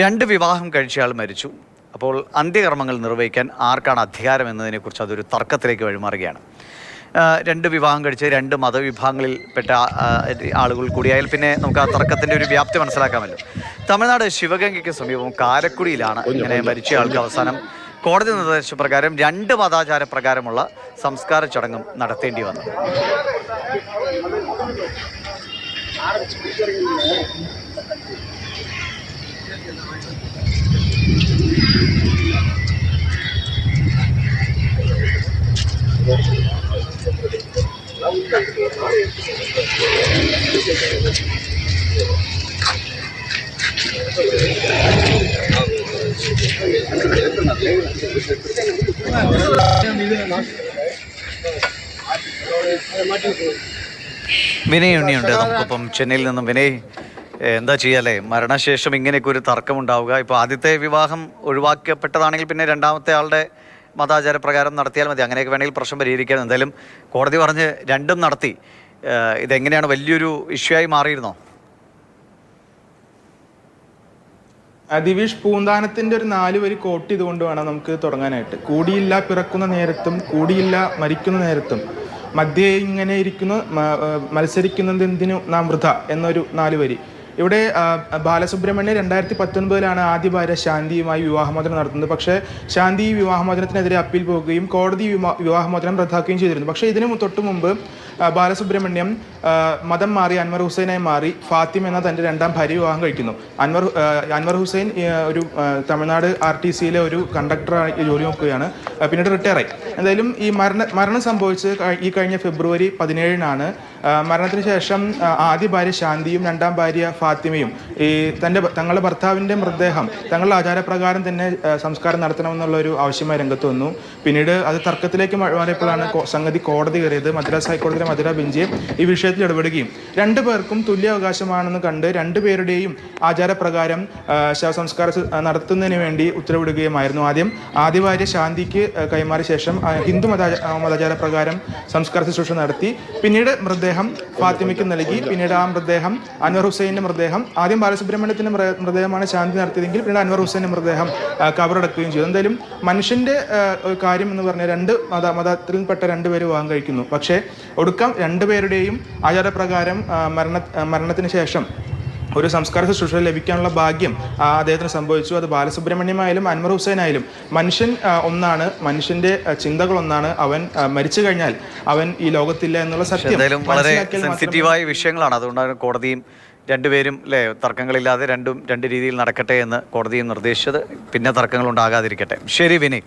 രണ്ട് വിവാഹം കഴിച്ചയാൾ മരിച്ചു. അപ്പോൾ അന്ത്യകർമ്മങ്ങൾ നിർവഹിക്കാൻ ആർക്കാണ് അധികാരം എന്നതിനെക്കുറിച്ച് അതൊരു തർക്കത്തിലേക്ക് വഴിമാറുകയാണ്. രണ്ട് വിവാഹം കഴിച്ച് രണ്ട് മതവിഭാഗങ്ങളിൽപ്പെട്ട പെട്ട ആളുകൾ കൂടിയായാൽ പിന്നെ നമുക്ക് ആ തർക്കത്തിന്റെ ഒരു വ്യാപ്തി മനസ്സിലാക്കാമല്ലോ. തമിഴ്നാട് ശിവഗംഗയ്ക്ക് സമീപം കാരക്കുടിയിലാണ് ഇങ്ങനെ മരിച്ചയാൾക്ക് അവസാനം കോടതി നിർദ്ദേശപ്രകാരം രണ്ട് മതാചാര പ്രകാരമുള്ള സംസ്കാര ചടങ്ങും നടത്തേണ്ടി വന്നു. വിനയ് ഉണ്ണിയുണ്ട് നമുക്കിപ്പം ചെന്നൈയിൽ നിന്നും വിനയ് എന്താ ചെയ്യല്ലേ മരണശേഷം ഇങ്ങനെയൊക്കെ ഒരു തർക്കമുണ്ടാവുക. ഇപ്പോൾ ആദ്യത്തെ വിവാഹം ഒഴിവാക്കപ്പെട്ടതാണെങ്കിൽ പിന്നെ രണ്ടാമത്തെ ആളുടെ മതാചാരപ്രകാരം നടത്തിയാൽ മതി. അങ്ങനെയൊക്കെ വേണമെങ്കിൽ പ്രശ്നം പരിഹരിക്കാൻ എന്തായാലും കോടതി പറഞ്ഞ് രണ്ടും നടത്തി. ഇതെങ്ങനെയാണ് വലിയൊരു ഇഷ്യൂ ആയി മാറിയിരുന്നോ? ദിവിഷ് പൂന്താനത്തിന്റെ ഒരു നാല് വരി കോട്ട് ഇതുകൊണ്ട് വേണം നമുക്ക് തുടങ്ങാനായിട്ട്. കൂടിയില്ല പിറക്കുന്ന നേരത്തും കൂടിയില്ല മരിക്കുന്ന നേരത്തും. മധ്യേ ഇങ്ങനെ ഇരിക്കുന്നു മത്സരിക്കുന്നത് എന്തിനു നാം വൃഥ എന്നൊരു നാല് വരി. ഇവിടെ ബാലസുബ്രഹ്മണ്യ രണ്ടായിരത്തി പത്തൊൻപതിലാണ് ആദ്യ ഭാര്യ ശാന്തിയുമായി വിവാഹമോചനം നടത്തുന്നത്. പക്ഷേ ശാന്തി വിവാഹമോചനത്തിനെതിരെ അപ്പീൽ പോകുകയും കോടതി വിവാ- വിവാഹമോചനം റദ്ദാക്കുകയും ചെയ്തിരുന്നു. പക്ഷേ ഇതിന് തൊട്ട് മുമ്പ് ബാലസുബ്രഹ്മണ്യം മതം മാറി അൻവർ ഹുസൈനായി മാറി ഫാത്തിമ എന്ന തന്റെ രണ്ടാം ഭാര്യ വിവാഹം കഴിക്കുന്നു. അൻവർ അൻവർ ഹുസൈൻ ഒരു തമിഴ്നാട് ആർ ടി സിയിലെ ഒരു കണ്ടക്ടറായി ജോലി നോക്കുകയാണ്. പിന്നീട് റിട്ടയറായി. എന്തായാലും ഈ മരണ മരണം സംഭവിച്ച് ഈ കഴിഞ്ഞ ഫെബ്രുവരി പതിനേഴിനാണ് മരണത്തിന് ശേഷം ആദ്യ ഭാര്യ ശാന്തിയും രണ്ടാം ഭാര്യ ഫാത്തിമയും ഈ തന്റെ തങ്ങളുടെ ഭർത്താവിന്റെ മൃതദേഹം തങ്ങളുടെ ആചാരപ്രകാരം തന്നെ സംസ്കാരം നടത്തണമെന്നുള്ള ഒരു ആവശ്യമായി രംഗത്ത് വന്നു. പിന്നീട് അത് തർക്കത്തിലേക്ക് മാറിയപ്പോഴാണ് സംഗതി കോടതി കയറിയത്. മദ്രാസ് ഹൈക്കോടതിയിലെ മധുര ബെഞ്ച് ഈ വിഷയത്തിൽ ഇടപെടുകയും രണ്ടു പേർക്കും തുല്യ അവകാശമാണെന്ന് കണ്ട് രണ്ടുപേരുടെയും ആചാരപ്രകാരം ശവസംസ്കാരം നടത്തുന്നതിന് വേണ്ടി ഉത്തരവിടുകയുമായിരുന്നു. ആദ്യം ആദ്യ ഭാര്യ ശാന്തിക്ക് കൈമാറിയ ശേഷം ഹിന്ദു മത മതാചാര പ്രകാരം സംസ്കാര ശുശ്രൂഷ നടത്തി. പിന്നീട് മൃതദേഹം ഫാത്തിമയ്ക്ക് നൽകി. പിന്നീട് ആ മൃതദേഹം അൻവർ ഹുസൈന്റെ മൃതദേഹം. ആദ്യം ബാലസുബ്രഹ്മണ്യത്തിന്റെ മൃതദേഹമാണ് ശാന്തി നടത്തിയതെങ്കിൽ പിന്നീട് അൻവർ ഹുസൈന്റെ മൃതദേഹം കവറടക്കുകയും ചെയ്തു. എന്തായാലും മനുഷ്യന്റെ കാര്യം എന്ന് പറഞ്ഞാൽ രണ്ട് മത മതത്തിൽപ്പെട്ട രണ്ടുപേർ വിവാഹം കഴിക്കുന്നു. പക്ഷേ ഒടുക്കം രണ്ടുപേരുടെയും ആചാരപ്രകാരം മരണ മരണത്തിന് ശേഷം ഒരു സംസ്കാര ശുശ്രൂഷ ലഭിക്കാനുള്ള ഭാഗ്യം ആ, അദ്ദേഹത്തിന് സംഭവിച്ചു. അത് ബാലസുബ്രഹ്മണ്യമായാലും അൻവർ ഹുസൈൻ ആയാലും മനുഷ്യൻ ഒന്നാണ് മനുഷ്യന്റെ ചിന്തകൾ ഒന്നാണ് അവൻ മരിച്ചു കഴിഞ്ഞാൽ അവൻ ഈ ലോകത്തില്ല എന്നുള്ള സത്യം. വളരെ സെൻസിറ്റീവായ വിഷയങ്ങളാണ്. അതുകൊണ്ടാണ് കോടതിയും രണ്ടുപേരും അല്ലേ തർക്കങ്ങളില്ലാതെ രണ്ടും രണ്ട് രീതിയിൽ നടക്കട്ടെ എന്ന് കോടതിയും നിർദ്ദേശിച്ചത്. പിന്നെ തർക്കങ്ങൾ ഉണ്ടാകാതിരിക്കട്ടെ ശരി വിനയ്.